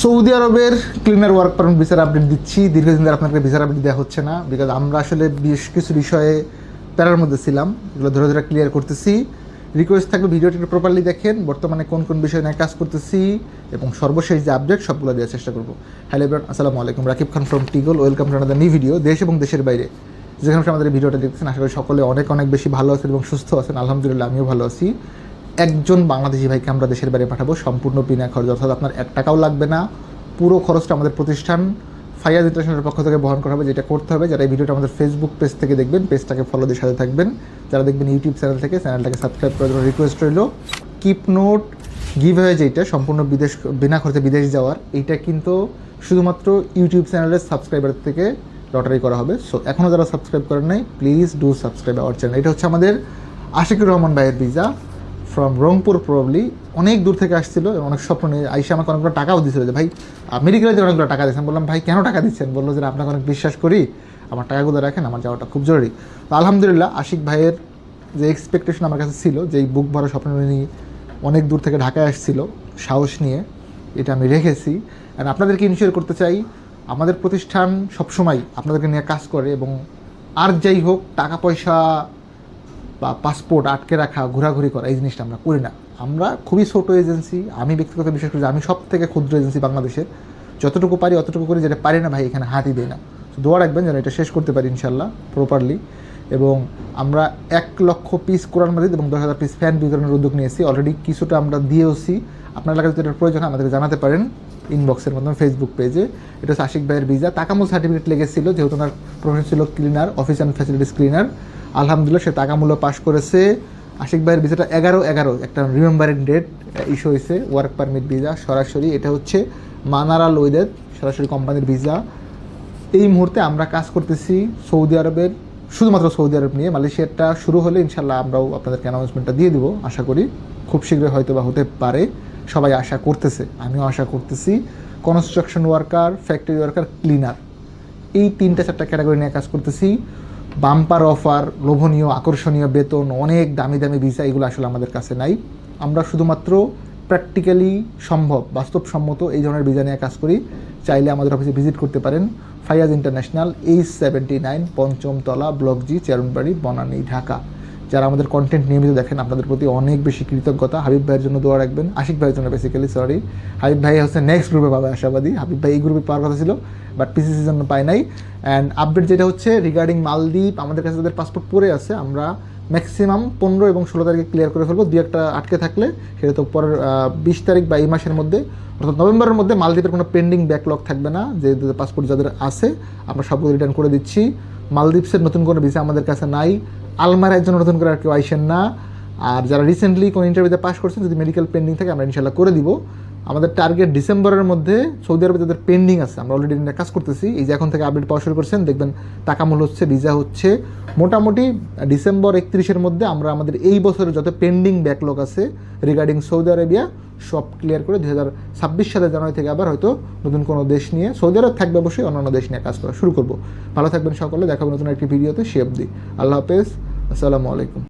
Saudi আরবের cleaner work permit ভিসার update দিচ্ছি। দীর্ঘদিন ধরে আপনাকে ভিসার আপডেট দেওয়া হচ্ছে না বিকজ আমরা আসলে বেশ কিছু বিষয়ে প্যারার মধ্যে ছিলাম, এগুলো ধরে ধরে ক্লিয়ার করতেছি। রিকোয়েস্ট থাকবে ভিডিওটি প্রপারলি দেখেন। বর্তমানে কোন কোন বিষয় নিয়ে কাজ করতেছি এবং সর্বশেষ যে আপডেট সবগুলো দেওয়ার চেষ্টা করব। হ্যালো এবার আসসালামু আলাইকুম। Rakib Khan from টিগল welcome to another new video দেশ এবং দেশের বাইরে। যেখানে আমাদের ভিডিওটা দেখছেন আশা করি সকলে অনেক অনেক বেশি ভালো আছেন এবং সুস্থ আছেন। আলহামদুলিল্লাহ, আমিও ভালো আছি। একজন বাংলাদেশি ভাইকে আমরা দেশের বাইরে পাঠাবো, সম্পূর্ণ বিনা খরচ, অর্থাৎ আপনার এক টাকাও লাগবে না। পুরো খরচটা আমাদের প্রতিষ্ঠান ফাইয়াজ ইন্টারন্যাশনালের পক্ষ থেকে বহন করা হবে, যেটা করতে হবে। যারা এই ভিডিওটা আমাদের ফেসবুক পেজ থেকে দেখবেন পেজটাকে ফলো দিয়ে সাথে থাকবেন। যারা দেখবেন ইউটিউব চ্যানেল থেকে চ্যানেলটাকে সাবস্ক্রাইব করার জন্য রিকোয়েস্ট রইল। কিপ নোট গিভ হয়ে যেটা সম্পূর্ণ বিদেশ, বিনা খরচে বিদেশ যাওয়ার, এইটা কিন্তু শুধুমাত্র ইউটিউব চ্যানেলের সাবস্ক্রাইবার থেকে লটারি করা হবে। সো এখনও যারা সাবস্ক্রাইব করেন নাই please do subscribe our channel এটা হচ্ছে আমাদের আশিকুর রহমান ভাইয়ের ভিসা ফ্রম রংপুর প্রবলি অনেক দূর থেকে আসছিল অনেক স্বপ্ন নিয়ে আইসা আমাকে অনেকগুলো টাকাও দিয়েছিল যে, ভাই মেডিকেলে যে অনেকগুলো টাকা দিয়েছেন। বললাম, ভাই, কেন টাকা দিচ্ছেন? বলল যে, আপনাকে অনেক বিশ্বাস করি, আমার টাকাগুলো রাখেন, আমার যাওয়াটা খুব জরুরি। তো আলহামদুলিল্লাহ, আশিক ভাইয়ের যে এক্সপেকটেশন আমার কাছে ছিল, যে এই বুক ভরা স্বপ্ন নিয়ে অনেক দূর থেকে ঢাকায় আসছিল, সাহস নিয়ে, এটা আমি রেখেছি। আর আপনাদেরকে ইনশিওর করতে চাই, আমাদের প্রতিষ্ঠান সবসময় আপনাদেরকে নিয়ে কাজ করে এবং আর যাই হোক টাকা পয়সা বা পাসপোর্ট আটকে রাখা, ঘোরাঘুরি করা, এই জিনিসটা আমরা করি না। আমরা খুবই ছোট এজেন্সি, আমি ব্যক্তিগত বিশেষ করি আমি সব থেকে ক্ষুদ্র এজেন্সি বাংলাদেশের। যতটুকু পারি অতটুকু করি যেটা পারি না ভাই, এখানে হাতই দিই না। তো দোয়া রাখবেন যেন এটা শেষ করতে পারি ইনশাল্লাহ প্রপারলি এবং আমরা এক লক্ষ পিস কোরআন মাজিদ এবং দশ হাজার পিস ফ্যান বিতরণের উদ্যোগ নিয়েছি। অলরেডি কিছুটা আমরা দিয়েওছি। আপনার এলাকায় যদি এটার প্রয়োজন আমাদেরকে জানাতে পারেন। ইনবক্সের মাধ্যমে ফেসবুক পেজে এটা হচ্ছে আশিক ভাইয়ের ভিজা তাকামুল সার্টিফিকেট লেগেছিল, যেহেতু ওনার প্রফেশন ছিল cleaner office and facilities cleaner আলহামদুলিল্লাহ, সে তাকামূল্য পাশ করেছে। আশিক ভাইয়ের ভিসাটা এগারো এগারো, একটা রিমেম্বারিং ডেট ইস্যু হয়েছে ওয়ার্ক পারমিট ভিসা সরাসরি, এটা হচ্ছে মানারা লোয়েদের সরাসরি কোম্পানির ভিসা এই মুহূর্তে আমরা কাজ করতেছি সৌদি আরবের, শুধুমাত্র সৌদি আরব নিয়ে, মালয়েশিয়াটা শুরু হলে ইনশাল্লাহ আমরাও আপনাদেরকে অ্যানাউন্সমেন্টটা দিয়ে দিব। আশা করি খুব শীঘ্রই হয়তো বা হতে পারে। সবাই আশা করতেছে, আমিও আশা করতেছি। Construction worker factory worker cleaner এই তিনটা, চারটা ক্যাটাগরি নিয়ে কাজ করতেছি। বাম্পার অফার, লোভনীয়, আকর্ষণীয় বেতন, অনেক দামি দামি ভিসা এগুলো আসলে আমাদের কাছে নাই। আমরা শুধুমাত্র প্র্যাকটিক্যালি সম্ভব, বাস্তবসম্মত এই ধরনের ভিসা নিয়ে কাজ করি। চাইলে আমাদের অফিসে ভিজিট করতে পারেন। Faiyaz international H seventy nine পঞ্চমতলা block G চেরনবাড়ি, Banani, Dhaka. যারা আমাদের কন্টেন্ট নিয়মিত দেখেন, আপনাদের প্রতি অনেক বেশি কৃতজ্ঞতা। হাবিব ভাইয়ের জন্য দোয়া রাখবেন। আশিক ভাইয়ের জন্য বেসিক্যালি সরি হাবিব ভাই হচ্ছে নেক্সট গ্রুপে পাবে আশাবাদী। হাবিব ভাই এই গ্রুপে পাওয়ার কথা ছিল বাট পিসিসির জন্য পাই নাই। অ্যান্ড আপডেট যেটা হচ্ছে রিগার্ডিং মালদ্বীপ, আমাদের কাছে তাদের পাসপোর্ট পড়ে আছে। আমরা ম্যাক্সিমাম পনেরো এবং ষোলো তারিখে ক্লিয়ার করে ফেলব। দুই একটা আটকে থাকলে, সেটা তো পরের বিশ তারিখ বা এই মাসের মধ্যে। অর্থাৎ নভেম্বরের মধ্যে মালদ্বীপের কোনো পেন্ডিং ব্যাকলগ থাকবে না যে পাসপোর্ট যাদের আছে, আমরা সবগুলো রিটার্ন করে দিচ্ছি। মালদ্বীপসের নতুন কোনো ভিসা আমাদের কাছে নাই। আলমারের একজন নতুন করে আর কেউ আইসেন না। আর যারা রিসেন্টলি কোনো ইন্টারভিউতে পাস করছেন, যদি মেডিকেল পেন্ডিং থাকে, আমরা ইনশাল্লাহ করে দিব। আমাদের টার্গেট ডিসেম্বরের মধ্যে সৌদি আরবে যাদের পেন্ডিং আছে। আমরা অলরেডি কাজ করতেছি। এই যে এখন থেকে আপডেট পাওয়া শুরু করছেন, দেখবেন টাকা মূল হচ্ছে ভিসা হচ্ছে। মোটামুটি ডিসেম্বর একত্রিশের মধ্যে আমরা আমাদের এই বছরের যত পেন্ডিং ব্যাকলগ আছে রিগার্ডিং সৌদি আরবিয়া সব ক্লিয়ার করে দুই হাজার ছাব্বিশ সালের জানুয়ারি থেকে আবার হয়তো নতুন কোনো দেশ নিয়ে সৌদি আরব থাকবে অবশ্যই, অন্যান্য দেশ নিয়ে কাজ করা শুরু করব। ভালো থাকবেন সকলে দেখাবো নতুন একটি ভিডিওতে সে অব্দি আল্লাহ হাফেজ, আসসালামু আলাইকুম।